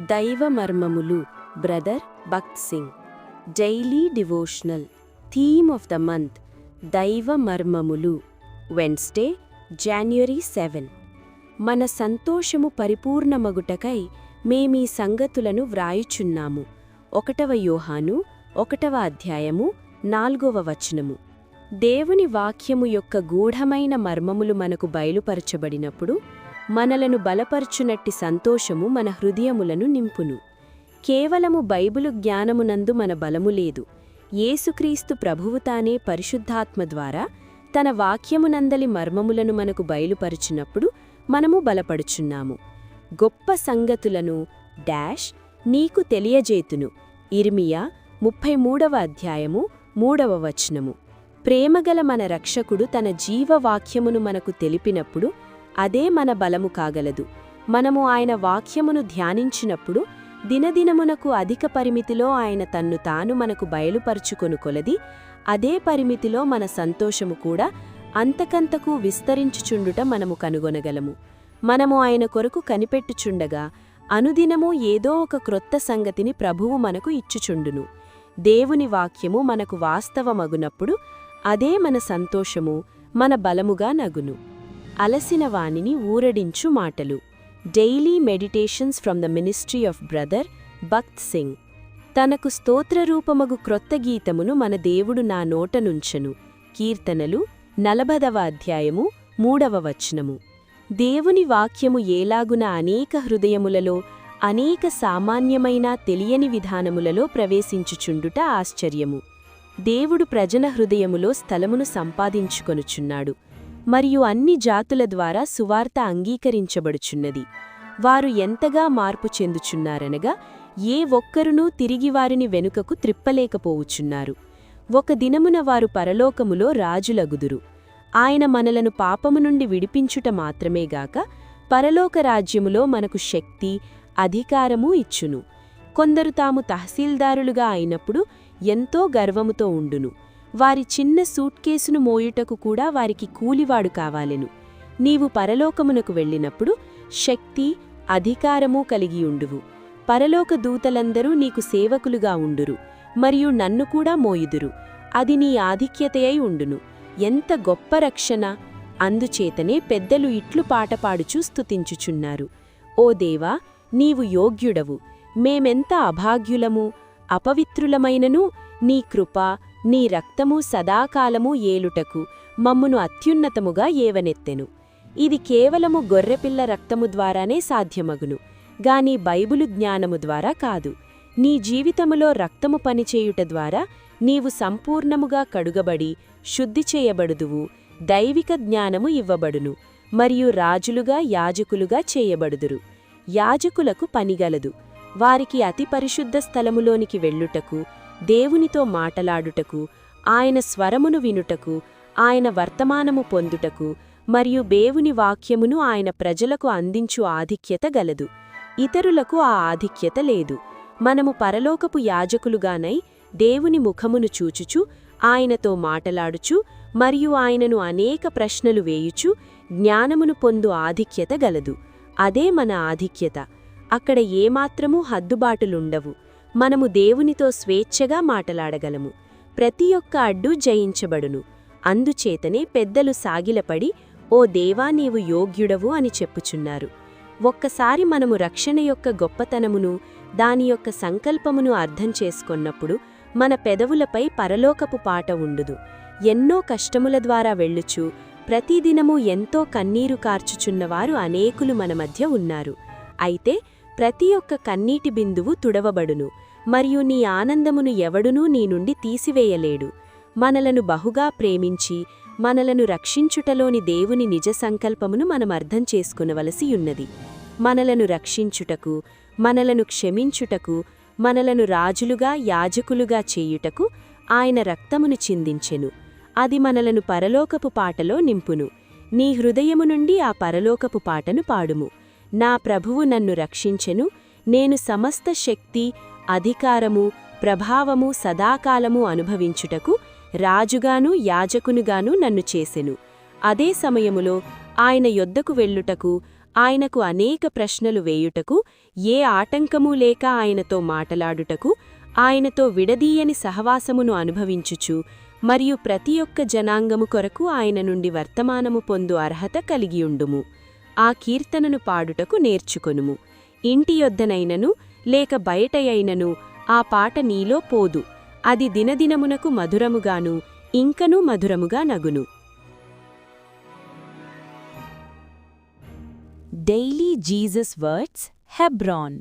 దైవమర్మములు brother Bhakt Singh. Daily devotional theme of the month దైవమర్మములు Wednesday January seven. మన సంతోషము పరిపూర్ణమగుటకై మేమీ సంగతులను వ్రాయుచున్నాము. ఒకటవ యోహాను ఒకటవ అధ్యాయము నాల్గవ వచనము. దేవుని వాక్యము యొక్క గూఢమైన మర్మములు మనకు బయలుపరచబడినప్పుడు మనలను బలపరుచునట్టి సంతోషము మన హృదయములను నింపును. కేవలము బైబిలు జ్ఞానమునందు మన బలము లేదు. యేసుక్రీస్తు ప్రభువు తానే పరిశుద్ధాత్మ ద్వారా తన వాక్యమునందలి మర్మములను మనకు బయలుపరిచినప్పుడు మనము బలపడుచున్నాము. గొప్ప సంగతులను డాష్ నీకు తెలియజేతును. ఇర్మియా ముప్పై మూడవ అధ్యాయము మూడవ వచనము. ప్రేమగల మన రక్షకుడు తన జీవవాక్యమును మనకు తెలిపినప్పుడు అదే మన బలము కాగలదు. మనము ఆయన వాక్యమును ధ్యానించినప్పుడు దినదినమునకు అధిక పరిమితిలో ఆయన తన్ను తాను మనకు బయలుపరుచుకొను కొలది అదే పరిమితిలో మన సంతోషము కూడా అంతకంతకు విస్తరించుచుండుట మనము కనుగొనగలము. మనము ఆయన కొరకు కనిపెట్టుచుండగా అనుదినము ఏదో ఒక క్రొత్త సంగతిని ప్రభువు మనకు ఇచ్చుచుండును. దేవుని వాక్యము మనకు వాస్తవమగునప్పుడు అదే మన సంతోషము మన బలముగా నగును. అలసిన వాణిని ఊరడించు మాటలు. Daily meditations from the ministry of brother Bhakt Singh. తనకు స్తోత్రరూపమగు క్రొత్త గీతమును మన దేవుడు నా నోటనుంచెను కీర్తనలు నలభదవ అధ్యాయము మూడవ వచనము. దేవుని వాక్యము ఏలాగున అనేక హృదయములలో అనేక సామాన్యమైన తెలియని విధానములలో ప్రవేశించుచుండుట ఆశ్చర్యము. దేవుడు ప్రజన హృదయములో స్థలమును సంపాదించుకొనుచున్నాడు. మరియు అన్ని జాతుల ద్వారా సువార్త అంగీకరించబడుచున్నది. వారు ఎంతగా మార్పు చెందుచున్నారనగా ఏ ఒక్కరునూ తిరిగి వారిని వెనుకకు త్రిప్పలేకపోవుచున్నారు. ఒక దినమున వారు పరలోకములో రాజులగుదురు. ఆయన మనలను పాపము నుండి విడిపించుట మాత్రమేగాక పరలోక రాజ్యములో మనకు శక్తి అధికారమూ ఇచ్చును. కొందరు తాము తహసీల్దారులుగా అయినప్పుడు ఎంతో గర్వముతో ఉండును. వారి చిన్న సూట్ కేసును మోయుటకు కూడా వారికి కూలివాడు కావాలెను. నీవు పరలోకమునకు వెళ్ళినప్పుడు శక్తి అధికారము కలిగియుండువు పరలోక దూతలందరూ నీకు సేవకులుగా ఉండురు మరియు నన్ను కూడా మోయుదురు. అది నీ ఆధిక్యతయై ఉండును. ఎంత గొప్ప రక్షణ! అందుచేతనే పెద్దలు ఇట్లు పాటపాడుచూ స్తుతించుచున్నారు. ఓ దేవా నీవు యోగ్యుడవు. మేమెంత అభాగ్యులము అపవిత్రులమైనను నీ కృప నీ రక్తము సదాకాలము ఏలుటకు మమ్మును అత్యున్నతముగా ఏవనెత్తెను. ఇది కేవలము గొర్రెపిల్ల రక్తము ద్వారానే సాధ్యమగును గాని బైబులు జ్ఞానము ద్వారా కాదు. నీ జీవితములో రక్తము పనిచేయుట ద్వారా నీవు సంపూర్ణముగా కడుగబడి శుద్ధి చేయబడుదువు దైవిక జ్ఞానము ఇవ్వబడును మరియు రాజులుగా యాజకులుగా చేయబడుదురు. యాజకులకు పనిగలదు. వారికి అతి పరిశుద్ధ స్థలములోనికి వెళ్ళుటకు దేవునితో మాటలాడుటకు ఆయన స్వరమును వినుటకు ఆయన వర్తమానము పొందుటకు మరియు దేవుని వాక్యమును ఆయన ప్రజలకు అందించు ఆధిక్యత గలదు. ఇతరులకు ఆ ఆధిక్యత లేదు. మనము పరలోకపు యాజకులుగానై దేవుని ముఖమును చూచుచు ఆయనతో మాటలాడుచు మరియు ఆయనను అనేక ప్రశ్నలు వేయుచు జ్ఞానమును పొందు ఆధిక్యత గలదు. అదే మన ఆధిక్యత. అక్కడ ఏమాత్రమూ హద్దుబాటులుండవు. మనము దేవునితో స్వేచ్ఛగా మాటలాడగలము. ప్రతి ఒక్క అడ్డు జయించబడును. అందుచేతనే పెద్దలు సాగిలపడి ఓ దేవా నీవు యోగ్యుడవు అని చెప్పుచున్నారు. ఒక్కసారి మనము రక్షణ యొక్క గొప్పతనమును దాని యొక్క సంకల్పమును అర్థం చేసుకొన్నప్పుడు మన పెదవులపై పరలోకపు పాట ఉండుదు. ఎన్నో కష్టముల ద్వారా వెళ్ళుచు ప్రతిదినము ఎంతో కన్నీరు కార్చుచున్నవారు అనేకులు మన మధ్య ఉన్నారు. అయితే ప్రతి ఒక్క కన్నీటి బిందువు తుడవబడును. మరియు నీ ఆనందమును ఎవడునూ నీ నుండి తీసివేయలేడు. మనలను బహుగా ప్రేమించి మనలను రక్షించుటలోని దేవుని నిజ సంకల్పమును మనం అర్థం చేసుకునవలసి ఉన్నది. మనలను రక్షించుటకు మనలను క్షమించుటకు మనలను రాజులుగా యాజకులుగా చేయుటకు ఆయన రక్తమును చిందించెను. అది మనలను పరలోకపు పాటలో నింపును. నీ హృదయము నుండి ఆ పరలోకపు పాటను పాడుము. నా ప్రభువు నన్ను రక్షించెను. నేను సమస్త శక్తి అధికారము ప్రభావము సదాకాలము అనుభవించుటకు రాజుగాను యాజకునుగాను నన్ను చేసెను. అదే సమయములో ఆయన యొద్దకు వెళ్ళుటకు ఆయనకు అనేక ప్రశ్నలు వేయుటకు ఏ ఆటంకమూ లేక ఆయనతో మాటలాడుటకు ఆయనతో విడదీయని సహవాసమును అనుభవించుచు మరియు ప్రతి ఒక్క జనాంగము కొరకు ఆయన నుండి వర్తమానము పొందు అర్హత కలిగియుండుము ఆ కీర్తనను పాడుటకు నేర్చుకొనుము. ఇంటి యొద్దనైనను లేక బయటయైనను ఆ పాట నీలో పోదు. అది దినదినమునకు మధురముగాను ఇంకనూ మధురముగా నగును. Daily Jesus words Hebron